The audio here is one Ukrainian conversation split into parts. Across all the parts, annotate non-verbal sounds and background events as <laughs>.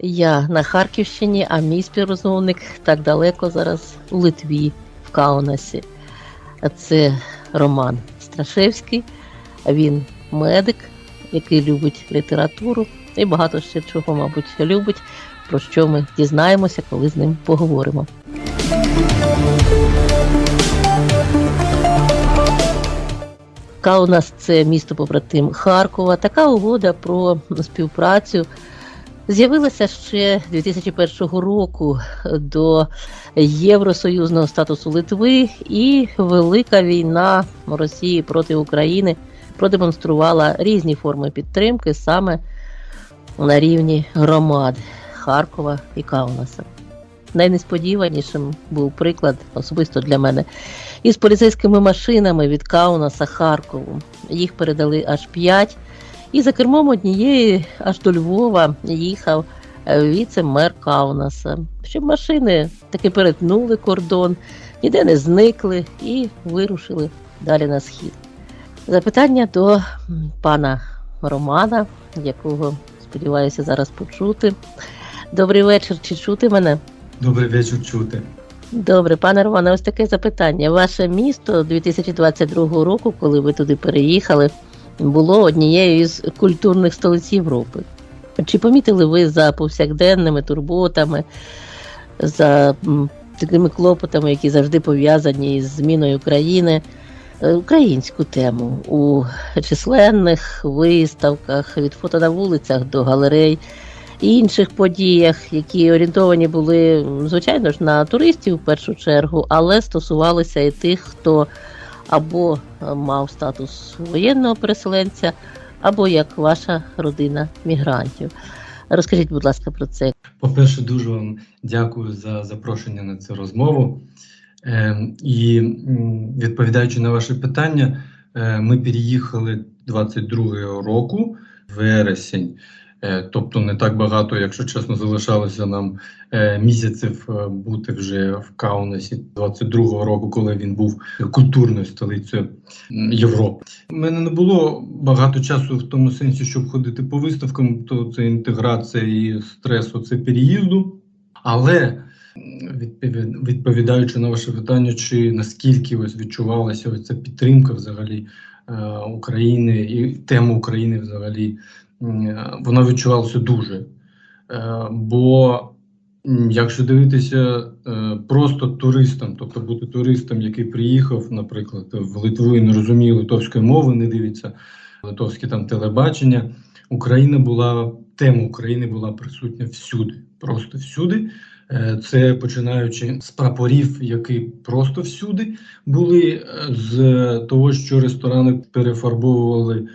Я на Харківщині, а мій співрозмовник так далеко зараз у Литві, в Каунасі. Це Роман Страшевський. Він медик, який любить літературу і багато ще чого, мабуть, любить, про що ми дізнаємося, коли з ним поговоримо. Каунас це місто побратим Харкова. Така угода про співпрацю з'явилася ще 2001 року до євросоюзного статусу Литви, і велика війна Росії проти України продемонструвала різні форми підтримки саме на рівні громад Харкова і Каунаса. Найнесподіванішим був приклад особисто для мене із поліцейськими машинами від Каунаса Харкову. Їх передали аж п'ять. І за кермом однієї аж до Львова їхав е, віце-мер Каунаса, щоб машини таки перетнули кордон, ніде не зникли і вирушили далі на схід. Запитання до пана Романа, якого сподіваюся зараз почути. Добрий вечір, чи чути мене? Добрий вечір чути. Добре, пане Романе, ось таке запитання. Ваше місто 2022 року, коли ви туди переїхали, було однією із культурних столиць Європи. Чи помітили ви за повсякденними турботами, за такими клопотами, які завжди пов'язані із зміною країни, е, українську тему у численних виставках від фото на вулицях до галерей? і інших подіях, які орієнтовані були, звичайно ж, на туристів в першу чергу, але стосувалися і тих, хто або е, мав статус воєнного переселенця, або як ваша родина мігрантів. Розкажіть, будь ласка, про це. По-перше, дуже вам дякую за запрошення на цю розмову. Ем, І відповідаючи на ваше питання, е, ми переїхали 22-го року вересень. Е, Тобто не так багато, якщо чесно, залишалося нам е, місяців е, бути вже в Каунасі 22-го року, коли він був культурною столицею Європи. У мене не було багато часу в тому сенсі, щоб ходити по виставкам, то це інтеграція і стрес це переїзду. Але відповідаючи на ваше питання, чи наскільки ось відчувалася ось ця підтримка взагалі України і тема України взагалі, м, вона відчувалася дуже. Е, Бо якщо дивитися е, просто туристам, тобто бути туристом, який приїхав, наприклад, в Литву і не розуміє литовської мови, не дивиться литовське там телебачення, Україна була тема України була присутня всюди, просто всюди. Е, Це починаючи з прапорів, які просто всюди були, е, з того, що ресторани перефарбовували е,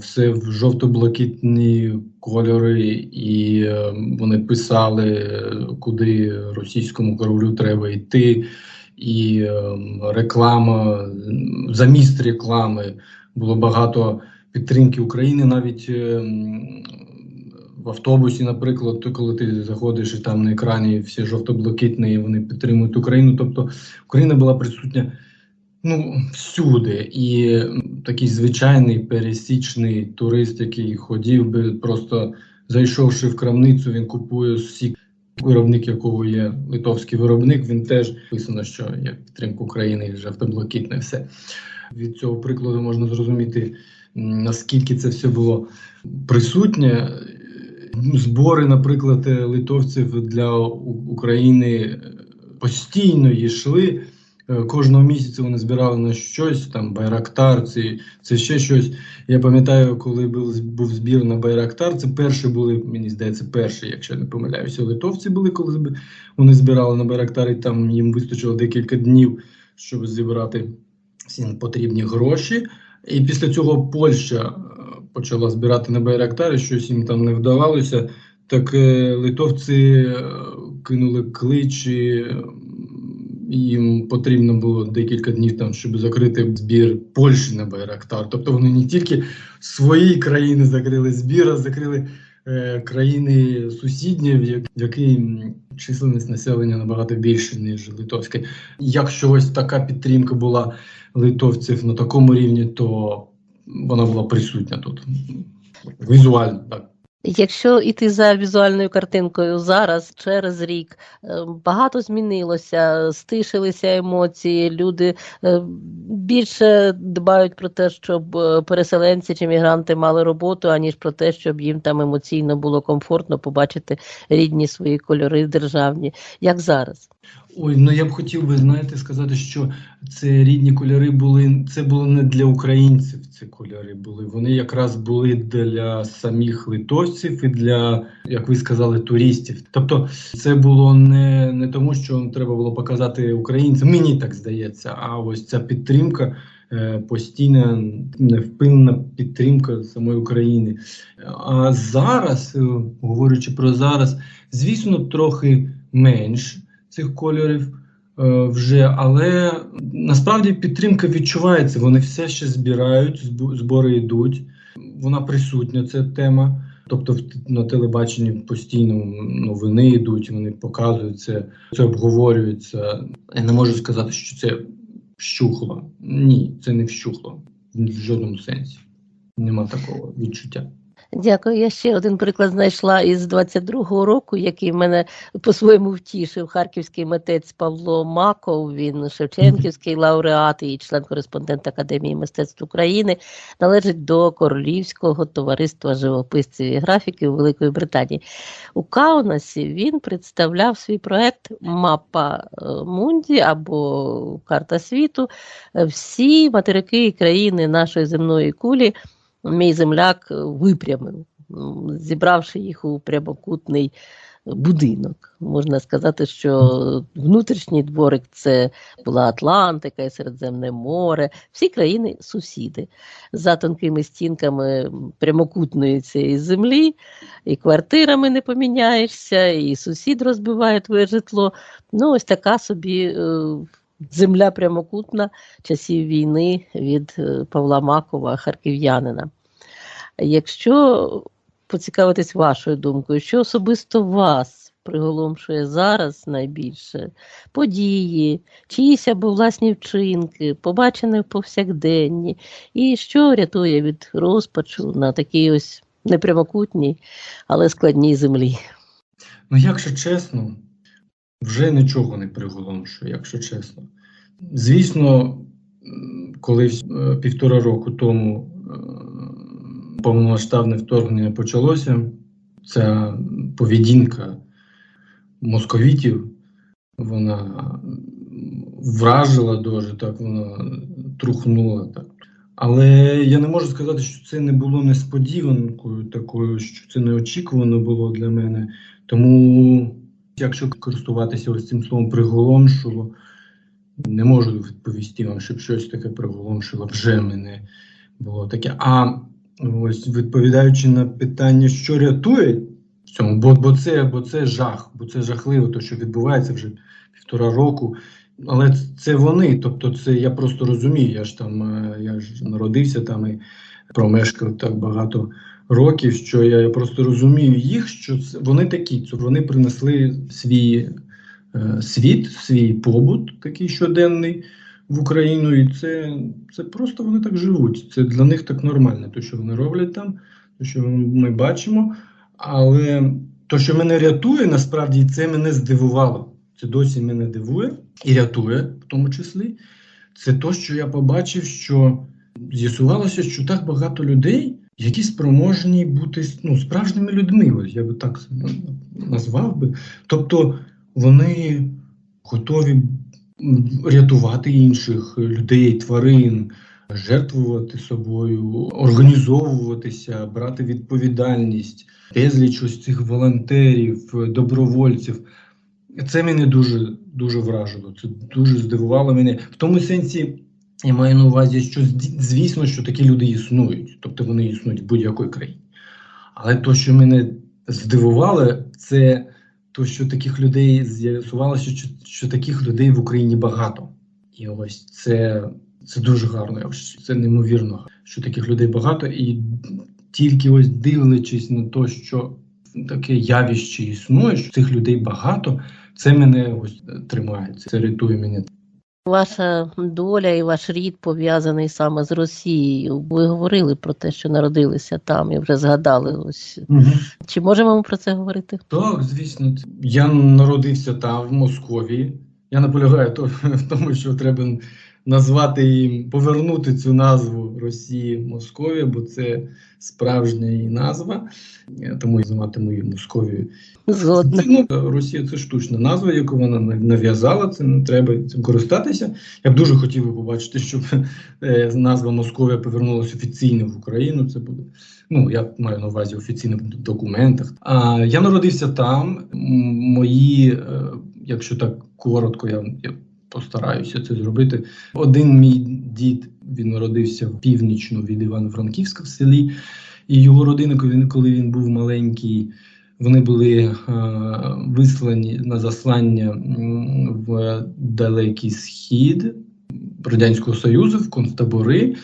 все в жовто-блакитні кольори, і е, вони писали, е, куди російському королю треба йти, і е, реклама, заміст реклами було багато підтримки України навіть. е, в автобусі, наприклад, то коли ти заходиш і там на екрані всі жовто-блакитні, вони підтримують Україну. Тобто Україна була присутня ну, всюди. І такий звичайний пересічний турист, який ходів би, просто зайшовши в крамницю, він купує сік. Виробник, якого є литовський виробник, він теж писано, що як підтримка України жовто-блакитне все. Від цього прикладу можна зрозуміти, наскільки це все було присутнє. Збори, наприклад, литовців для України постійно йшли. Е, Кожного місяця вони збирали на щось, там Байрактар, це, це ще щось. Я пам'ятаю, коли був, був збір на Байрактар, це перші були, мені здається, перші, якщо я не помиляюся, литовці були, коли вони збирали на Байрактар, і там їм вистачило декілька днів, щоб зібрати всі потрібні гроші. І після цього Польща е, почала збирати на Байрактарі, щось їм там не вдавалося. Так е, литовці кинули клич і, м, їм потрібно було декілька днів там, щоб закрити збір Польщі на Байрактар. Тобто вони не тільки свої країни закрили збір, а закрили е, країни сусідні, в як- в якій численність населення набагато більше, ніж литовське. Якщо ось така підтримка була литовців на такому рівні, то вона була присутня тут. Візуально, так. Якщо йти за візуальною картинкою зараз, через рік, е, багато змінилося, стишилися емоції, люди е, більше дбають про те, щоб е, переселенці чи мігранти мали роботу, аніж про те, щоб їм там емоційно було комфортно побачити рідні свої кольори державні. Як зараз? Ой, ну я б хотів би, знаєте, сказати, що це рідні кольори були. Це було не для українців. Ці кольори були. Вони якраз були для самих литовців і для, як ви сказали, туристів. Тобто, це було не, не тому, що треба було показати українцям. Мені так здається. А ось ця підтримка. е, Постійна невпинна підтримка самої України. А зараз, говорячи про зараз, звісно, трохи менш цих кольорів е, вже, але насправді підтримка відчувається. Вони все ще збирають, збори йдуть. Вона присутня, ця тема. Тобто на телебаченні постійно новини йдуть, вони показують це, це обговорюється. Я не можу сказати, що це вщухло. Ні, це не вщухло в жодному сенсі. Нема такого відчуття. Дякую. Я ще один приклад знайшла із 22-го року, який мене по-своєму втішив. Харківський митець Павло Маков. Він Шевченківський лауреат і член-кореспондент Академії мистецтв України. Належить до Королівського товариства живописців і графіків Великої Британії. У Каунасі він представляв свій проект Мапа е, Мунді або Карта світу. Всі материки і країни нашої земної кулі мій земляк е, випрямив, зібравши їх у прямокутний будинок. Можна сказати, що внутрішній дворик це була Атлантика і Середземне море, всі країни сусіди за тонкими стінками прямокутної цієї землі, і квартирами не поміняєшся, і сусід розбиває твоє житло. Ну, ось така собі. Земля прямокутна часів війни від е, Павла Макова, харків'янина. Якщо поцікавитись вашою думкою, що особисто вас приголомшує зараз найбільше події, чиїсь або власні вчинки, побачені повсякденні, і що рятує від розпачу на такій ось непрямокутній, але складній землі? Ну, якщо чесно, вже нічого не приголомшує, якщо чесно. Звісно, м, колись е, півтора року тому е, повномасштабне вторгнення почалося, ця поведінка московітів, вона вражила дуже, так вона трухнула так. Але я не можу сказати, що це не було несподіванкою такою, що це неочікувано було для мене. Тому, якщо користуватися ось цим словом приголомшило, не можу відповісти вам, щоб щось таке приголомшило вже мене було таке. А ось відповідаючи на питання, що рятує в цьому, бо, бо, це, бо це жах, бо це жахливо, то що відбувається вже півтора року. Але це вони, тобто це я просто розумію. Я ж там е, я ж народився там і промешкав так багато років, що я, просто розумію їх, що це, вони такі, це вони принесли свій е, світ, свій побут, такий щоденний в Україну, і це, це просто вони так живуть. Це для них так нормально, те, що вони роблять там, те, що ми бачимо. Але те, що мене рятує, насправді це мене здивувало. Це досі мене дивує і рятує, в тому числі. Це те, що я побачив, що з'ясувалося, що так багато людей, які спроможні бути ну, справжніми людьми, ось я би так назвав би. Тобто вони готові рятувати інших людей, тварин, жертвувати собою, організовуватися, брати відповідальність, безліч ось цих волонтерів, добровольців. Це мене дуже дуже вражило. Це дуже здивувало мене. В тому сенсі, я маю на увазі, що звісно, що такі люди існують, тобто вони існують в будь-якій країні. Але то, що мене здивувало, це то що таких людей з'ясувалося, що, що таких людей в Україні багато. І ось це, це дуже гарно. Це неймовірно, що таких людей багато, і тільки ось дивлячись на те, що таке явище існує, що цих людей багато, це мене ось тримає, це рятує мене. Ваша доля і ваш рід пов'язаний саме з Росією. Ви говорили про те, що народилися там і вже згадали. Ось чи можемо ми про це говорити? Так, звісно, я народився там, в Московії. Я наполягаю то, в тому, що треба назвати їм, повернути цю назву Росії Московія, бо це справжня її назва. Е, Тому я називатиму її Московією. Згодна. Ну, Росія це штучна назва, яку вона нав'язала. Це не треба цим користатися. Я б дуже хотів би побачити, щоб е, назва Московія повернулася офіційно в Україну. Це буде. Ну, я маю на увазі офіційно в документах. А я народився там. Мої, е, якщо так коротко, я, я постараюся це зробити. Один мій дід він народився в північно від Івано-Франківська в селі, і його родина, коли він, був маленький. Вони були е, вислані на заслання в далекий схід Радянського Союзу, в концтабори.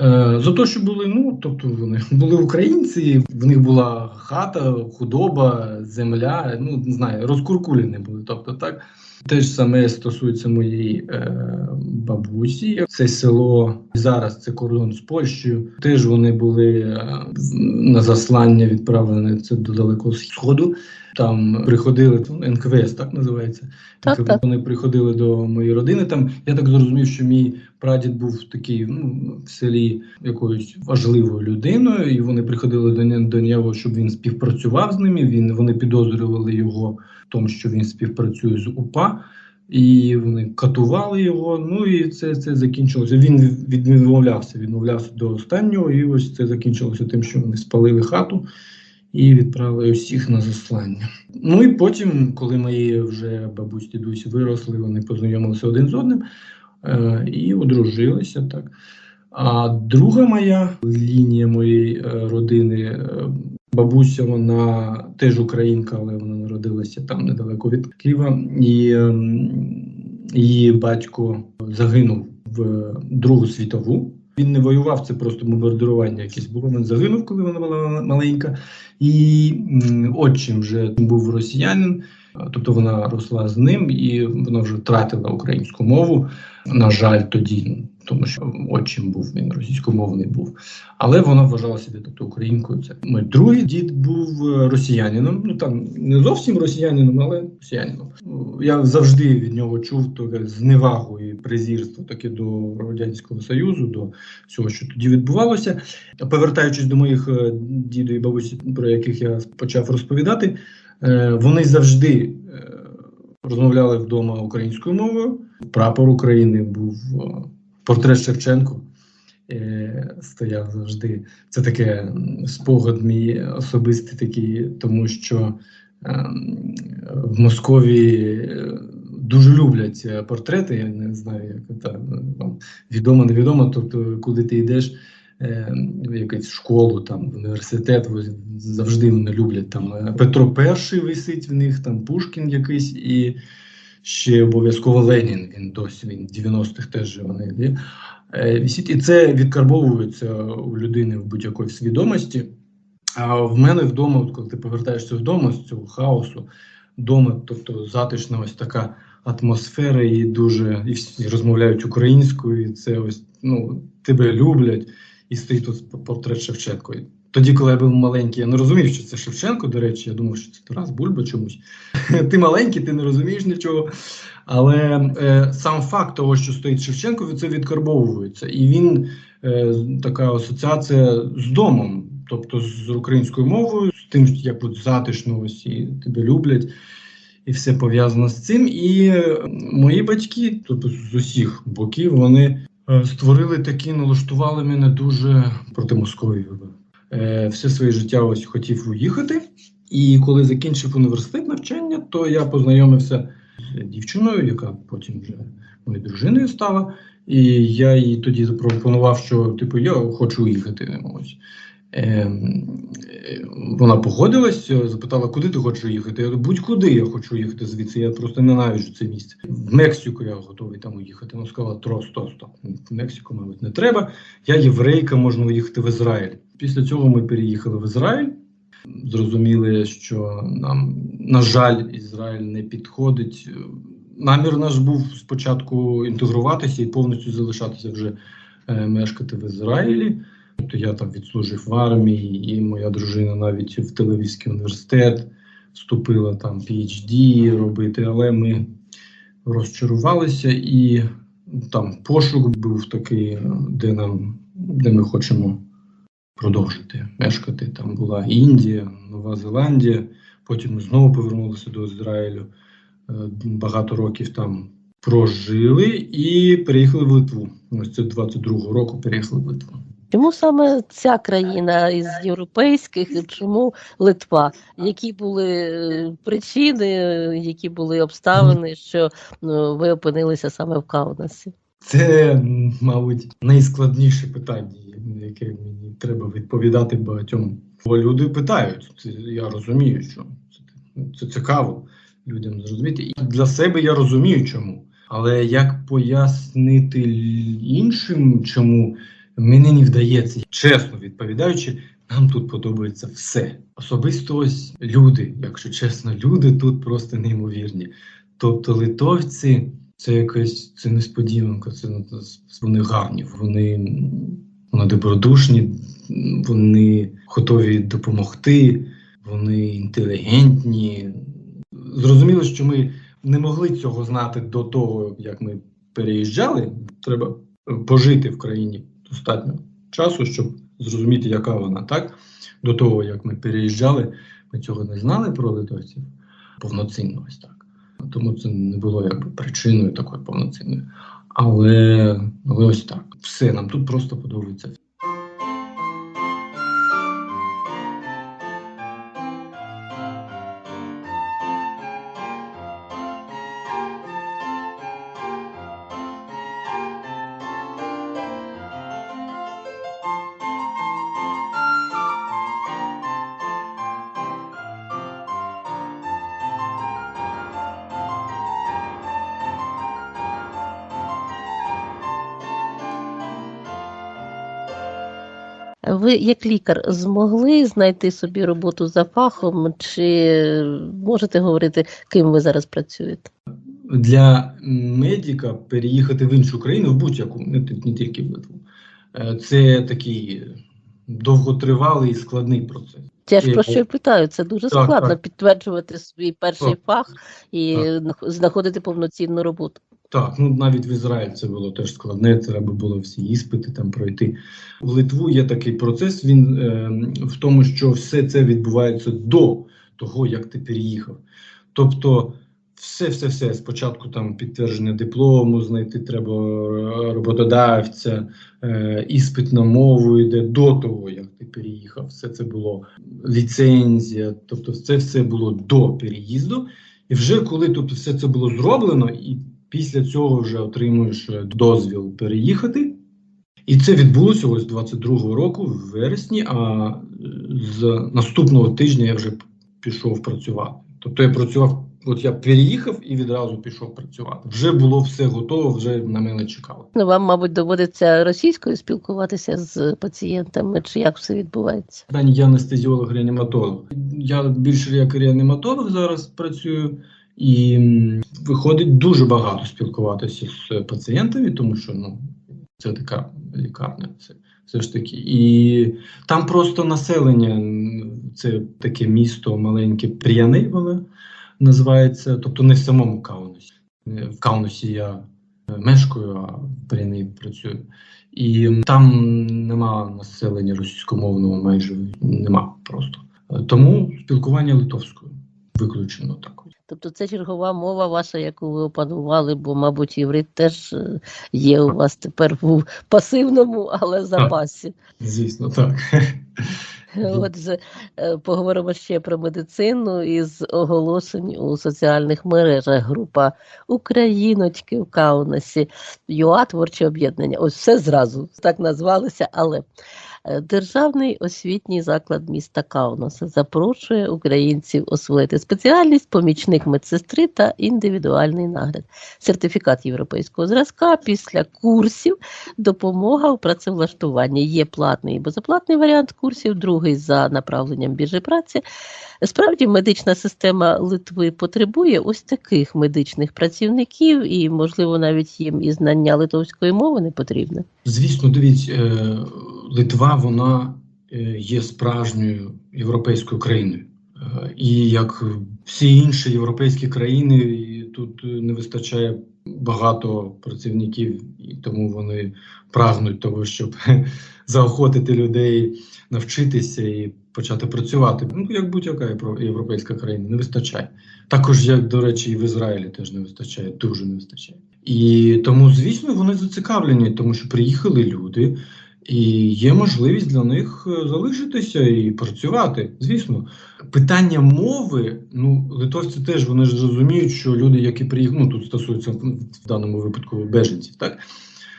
Е, за те, що були, ну тобто вони <laughs> були українці, в них була хата, худоба, земля, ну не знаю, розкуркулені були. Тобто, так те ж саме стосується моєї е, бабусі. Це село зараз це кордон з Польщею. Теж вони були е, на заслання відправлені це до далекого сходу. Там приходили НКВС, так називається. Так, так. Вони приходили до моєї родини. Там я так зрозумів, що мій прадід був такий ну, в селі якоюсь важливою людиною, і вони приходили до, до нього, щоб він співпрацював з ними. Він вони підозрювали його в тому, що він співпрацює з УПА. І вони катували його. Ну і це, це закінчилося. Він відмовлявся, відмовлявся до останнього, і ось це закінчилося тим, що вони спалили хату і відправили усіх на заслання. Ну і потім, коли мої вже бабусь дідусь виросли, вони познайомилися один з одним е, і одружилися так. А друга моя лінія моєї е, родини, е, бабуся, вона теж українка, але вона народилася там недалеко від Києва. І ем, її батько загинув в Другу світову. Він не воював, це просто бомбардування якесь було. Він загинув, коли вона була маленька. І отчим вже був росіянин, тобто вона росла з ним, і вона вже втратила українську мову. На жаль, тоді, тому що отчим був він російськомовний був. Але вона вважала себе тобто українкою. Це мій другий дід був росіянином. Ну там не зовсім росіянином, але росіянином. Я завжди від нього чув таке зневагу і презірство таке до радянського союзу, до всього, що тоді відбувалося. Повертаючись до моїх е, діду і бабусі, про яких я почав розповідати, вони завжди е, розмовляли вдома українською мовою. Прапор України був е, портрет Шевченко. е, Стояв завжди. Це таке спогад мій особистий такий, тому що ем, в Москові е, дуже люблять е, портрети. Я не знаю, як вам відомо, невідомо. Тобто, куди ти йдеш е, в якусь школу, там в університет, завжди вони люблять там е, Петро І висить в них, там Пушкін якийсь і ще обов'язково Ленін. Він досі він в 90-х теж вони є. Е, висить. І це відкарбовується у людини в будь-якої свідомості. А в мене вдома, от коли ти повертаєшся вдома з цього хаосу, вдома, тобто затишна ось така атмосфера, і дуже і всі розмовляють українською, і це ось ну тебе люблять, і стоїть тут портрет Шевченко. Тоді, коли я був маленький, я не розумів, що це Шевченко. До речі, я думав, що це Тарас Бульба чомусь. <laughs> Ти маленький, ти не розумієш нічого. Але е, сам факт того, що стоїть Шевченко, це відкарбовується. І він е, така асоціація з домом, тобто з українською мовою, з тим, як от затишно ось і тебе люблять, і все пов'язано з цим. І е, мої батьки, тобто з усіх боків, вони створили такі, налаштували мене дуже проти Московії. Е, все своє життя ось хотів уїхати. І коли закінчив університет навчання, то я познайомився з дівчиною, яка потім вже моєю дружиною стала. І я їй тоді запропонував, що типу я хочу уїхати. Ось. Е, Вона погодилась, е, запитала, куди ти хочеш їхати. Я будь-куди я хочу їхати звідси. Я просто ненавиджу це місце. В Мексику я готовий там уїхати. Вона сказала, тро, стоп, стоп. В Мексику, мабуть, не треба. Я єврейка, можна уїхати в Ізраїль. Після цього ми переїхали в Ізраїль. Зрозуміли, що нам, на жаль, Ізраїль не підходить. Намір наш був спочатку інтегруватися і повністю залишатися вже е, мешкати в Ізраїлі. Тобто я там відслужив в армії, і моя дружина навіть в Тель-Авівський університет вступила там PhD робити, але ми розчарувалися, і там пошук був такий, де нам де ми хочемо продовжити мешкати. Там була Індія, Нова Зеландія. Потім ми знову повернулися до Ізраїлю. Е, Багато років там прожили і переїхали в Литву. Ось це 22-го року переїхали в Литву. Чому саме ця країна із європейських, чому Литва? Які були е, причини, які були обставини, що ну, ви опинилися саме в Каунасі? Це, мабуть, найскладніше питання, на яке мені треба відповідати багатьом. Бо люди питають, це я розумію, що це, це цікаво людям зрозуміти. І для себе я розумію, чому. Але як пояснити іншим, чому мені не вдається, чесно відповідаючи, нам тут подобається все. Особисто ось люди, якщо чесно, люди тут просто неймовірні. Тобто литовці це якась це несподіванка, це ну, вони гарні, вони, вони добродушні, вони готові допомогти, вони інтелігентні. Зрозуміло, що ми не могли цього знати до того, як ми переїжджали. Треба пожити в країні достатньо часу, щоб зрозуміти, яка вона так. До того, як ми переїжджали, ми цього не знали про литовців повноцінно ось так. Тому це не було якби причиною такої повноцінної. Але, але ось так. Все, нам тут просто подобається. Ви, як лікар, змогли знайти собі роботу за фахом, чи можете говорити, ким ви зараз працюєте? Для медика переїхати в іншу країну, в будь-яку, не, не тільки в Литву, е, це такий довготривалий і складний процес. Я ж Е, про що питаю, це дуже так, складно так. підтверджувати свій перший Так. фах і Так. знаходити повноцінну роботу. Так, ну навіть в Ізраїль це було теж складне. Треба було всі іспити там пройти. В Литву є такий процес. Він е, в тому, що все це відбувається до того, як ти переїхав. Тобто, все, все, все спочатку там підтвердження диплому, знайти треба е, роботодавця, е, іспит на мову йде до того, як ти переїхав. Все це було ліцензія. Тобто, це все було до переїзду. І вже коли тут все це було зроблено, і після цього вже отримуєш е, дозвіл переїхати. І це відбулося ось 22-го року, в вересні, а з наступного тижня я вже пішов працювати. Тобто я працював, от я переїхав і відразу пішов працювати. Вже було все готово, вже на мене чекали. Ну, вам, мабуть, доводиться російською спілкуватися з пацієнтами, чи як все відбувається? Я анестезіолог-реаніматолог. Я більше як реаніматолог зараз працюю, і виходить дуже багато спілкуватися з пацієнтами, тому що ну, це така лікарня, це все ж таки. І там просто населення, це таке місто маленьке, Пряни воно називається, тобто не в самому Каунасі. В Каунасі я е, мешкаю, а в Пряни працюю. І там нема населення російськомовного, майже нема просто. Е, Тому спілкування литовською виключено також. Тобто це чергова мова ваша, яку ви опанували, бо, мабуть, єврит теж е, є у вас тепер в пасивному, але запасі. Звісно, так. <laughs> Отже, поговоримо ще про медицину із оголошень у соціальних мережах. Група Україночки в Каунасі, ЮА творче об'єднання. Ось все зразу так назвалося, але Державний освітній заклад міста Каунаса запрошує українців освоїти спеціальність помічник медсестри та індивідуальний нагляд. Сертифікат європейського зразка після курсів допомога у працевлаштуванні. Є платний і безоплатний варіант курсів, другий за направленням біржі праці. Справді, медична система Литви потребує ось таких медичних працівників, і, можливо, навіть їм і знання литовської мови не потрібне. Звісно, дивіться, е, Литва вона е, є справжньою європейською країною. Е, І як всі інші європейські країни, тут не вистачає багато працівників, і тому вони прагнуть того, щоб <laughs> заохотити людей навчитися і почати працювати. Ну, як будь-яка євро- європейська країна, не вистачає. Також, як, до речі, і в Ізраїлі теж не вистачає, дуже не вистачає. І тому, звісно, вони зацікавлені, тому що приїхали люди, і є можливість для них е, залишитися і працювати. Звісно, питання мови. Ну, литовці теж вони ж розуміють, що люди, які приїхали, ну тут стосується в даному випадку беженців, так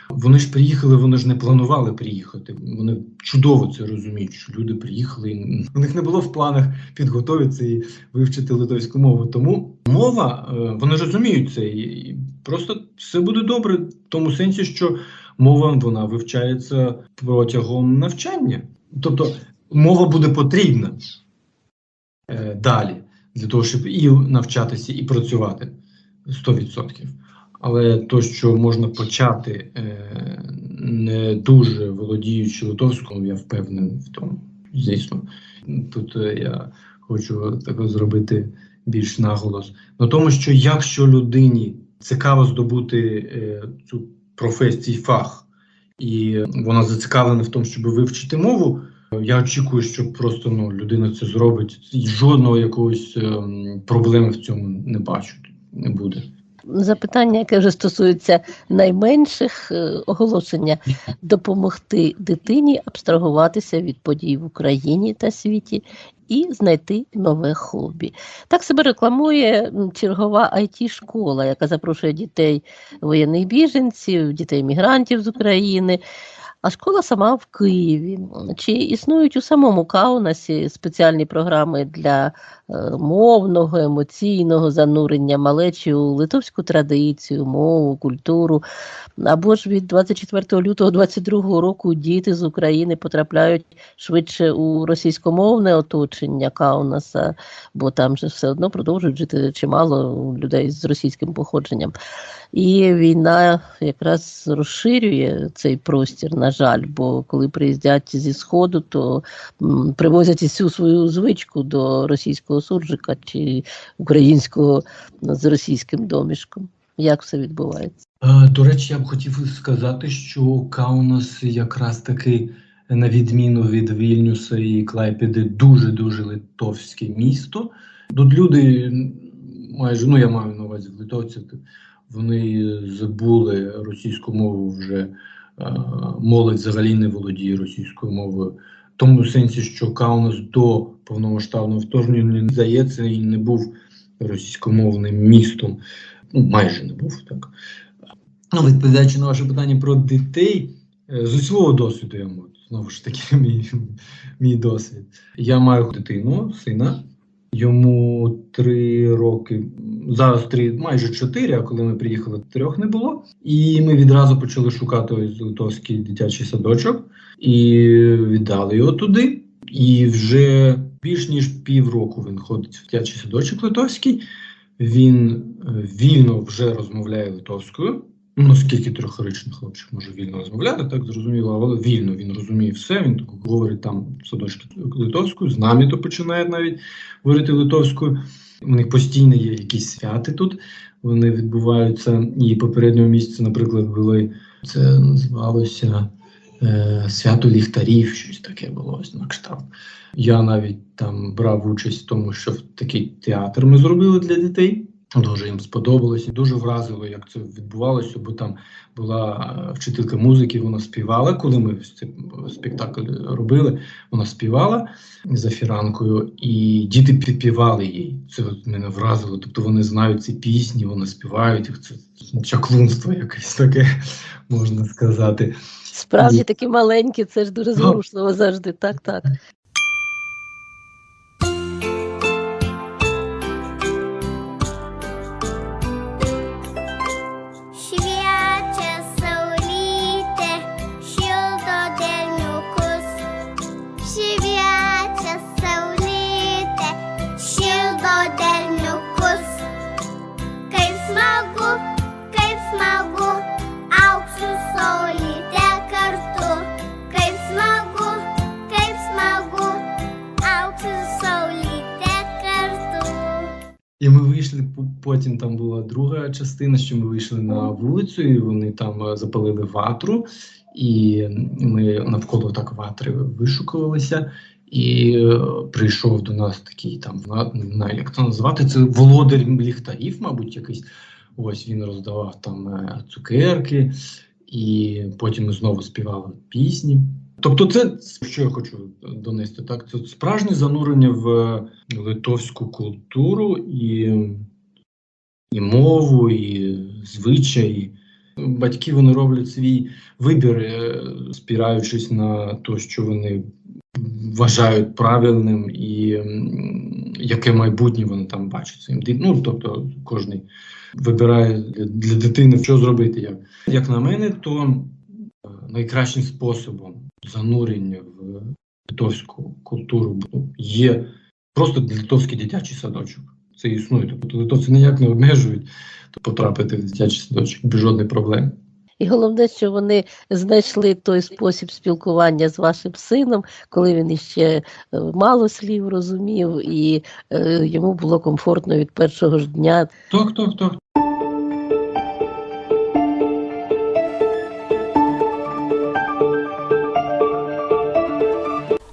вони ж приїхали, вони ж не планували приїхати. Вони чудово це розуміють, що люди приїхали. У них не було в планах підготуватися і вивчити литовську мову. Тому мова, е, вони розуміють це, і і просто все буде добре в тому сенсі, що мова вона вивчається протягом навчання. Тобто мова буде потрібна е, далі для того, щоб і навчатися, і працювати 100%. Але то, що можна почати е, не дуже володіючи литовською, я впевнений в тому. Звісно, тут е, я хочу тако зробити більш наголос на тому, що якщо людині цікаво здобути е, цю професію, фах, і вона зацікавлена в тому, щоб вивчити мову. Я очікую, що просто ну людина це зробить, і жодного якогось ем, проблеми в цьому не бачу. Не буде. Запитання, яке вже стосується найменших е, оголошення, допомогти дитині абстрагуватися від подій в Україні та світі і знайти нове хобі. Так себе рекламує чергова it школа яка запрошує дітей воєнних біженців, дітей мігрантів з України. А школа сама в Києві. Чи існують у самому Каунасі спеціальні програми для е, мовного, емоційного занурення малечі у литовську традицію, мову, культуру? Або ж від 24 лютого 22 року діти з України потрапляють швидше у російськомовне оточення Каунаса, бо там же все одно продовжують жити чимало людей з російським походженням. І війна якраз розширює цей простір, на жаль, бо коли приїздять зі Сходу, то привозять всю свою звичку до російського суржика чи українського з російським домішком. Як все відбувається? Е, До речі, я б хотів сказати, що Каунас якраз таки, на відміну від Вільнюса і Клайпеди, дуже дуже литовське місто. Тут люди майже ну я маю на увазі литовці, то вони забули російську мову вже. Е, Молодь взагалі не володіє російською мовою. В тому сенсі, що Каунас до повномасштабного вторгнення не здається і не був російськомовним містом. Ну, майже не був так. Ну, відповідаючи на ваше питання про дітей, е, з усього досвіду я можу, знову ж таки, <laughs> мій, мій досвід. Я маю дитину, сина, йому три роки, зараз три, майже чотири, а коли ми приїхали, трьох не було. І ми відразу почали шукати ось литовський дитячий садочок і віддали його туди. І вже більш ніж півроку він ходить в дитячий садочок литовський. Він е, вільно вже розмовляє литовською. Ну, наскільки трьохрічний хлопчик може вільно розмовляти, так зрозуміло, але вільно він розуміє все. Він так говорить там садочки литовською, з нами то починає навіть говорити литовською. У них постійно є якісь святи тут. Вони відбуваються. І попереднього місяця, наприклад, були це називалося е, свято ліхтарів, щось таке було ось на кшталт. Я навіть там брав участь в тому, що такий театр ми зробили для дітей. Дуже їм сподобалося, дуже вразило, як це відбувалося, бо там була е, вчителька музики, вона співала. Коли ми спектакль робили, вона співала за фіранкою, і діти підпівали їй. Це мене вразило. Тобто вони знають ці пісні, вони співають їх. Це чаклунство якесь таке, можна сказати. Справді такі маленькі, це ж дуже зворушливо завжди. Так, так. Потім. Там була друга частина, що ми вийшли на вулицю, і вони там е, запалили ватру, і ми навколо так ватри вишукувалися. І е, прийшов до нас такий там на- не знаю, як це назвати. Це володар ліхтарів, мабуть, якийсь. Ось він роздавав там е, цукерки, і потім ми знову співали пісні. Тобто, це що я хочу донести, так? Це справжнє занурення в литовську культуру і, і мову, і звичаї. Батьки вони роблять свій вибір, е, спираючись на те, що вони вважають правильним, і яке майбутнє вони там бачать своїм. Ну, тобто, кожен вибирає для, дитини, що зробити. Як, як на мене, то е, найкращим способом занурення в литовську культуру є просто литовський дитячий садочок. Це існує. Тобто литовці ніяк не обмежують потрапити в дитячий садочок без жодних проблем. І головне, що вони знайшли той спосіб спілкування з вашим сином, коли він іще е, мало слів розумів, і е, йому було комфортно від першого ж дня. Так, так, так.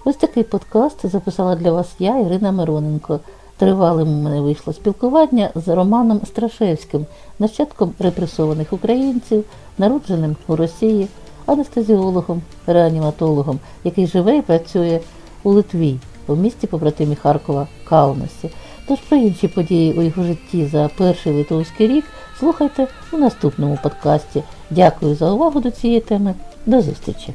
Ось такий подкаст записала для вас я, Ірина Мироненко. Тривалим у мене вийшло спілкування з Романом Страшевським, нащадком репресованих українців, народженим у Росії, анестезіологом, реаніматологом, який живе і працює у Литві, у місті побратимі Харкова Каунасі. Тож про інші події у його житті за перший литовський рік слухайте у наступному подкасті. Дякую за увагу до цієї теми. До зустрічі!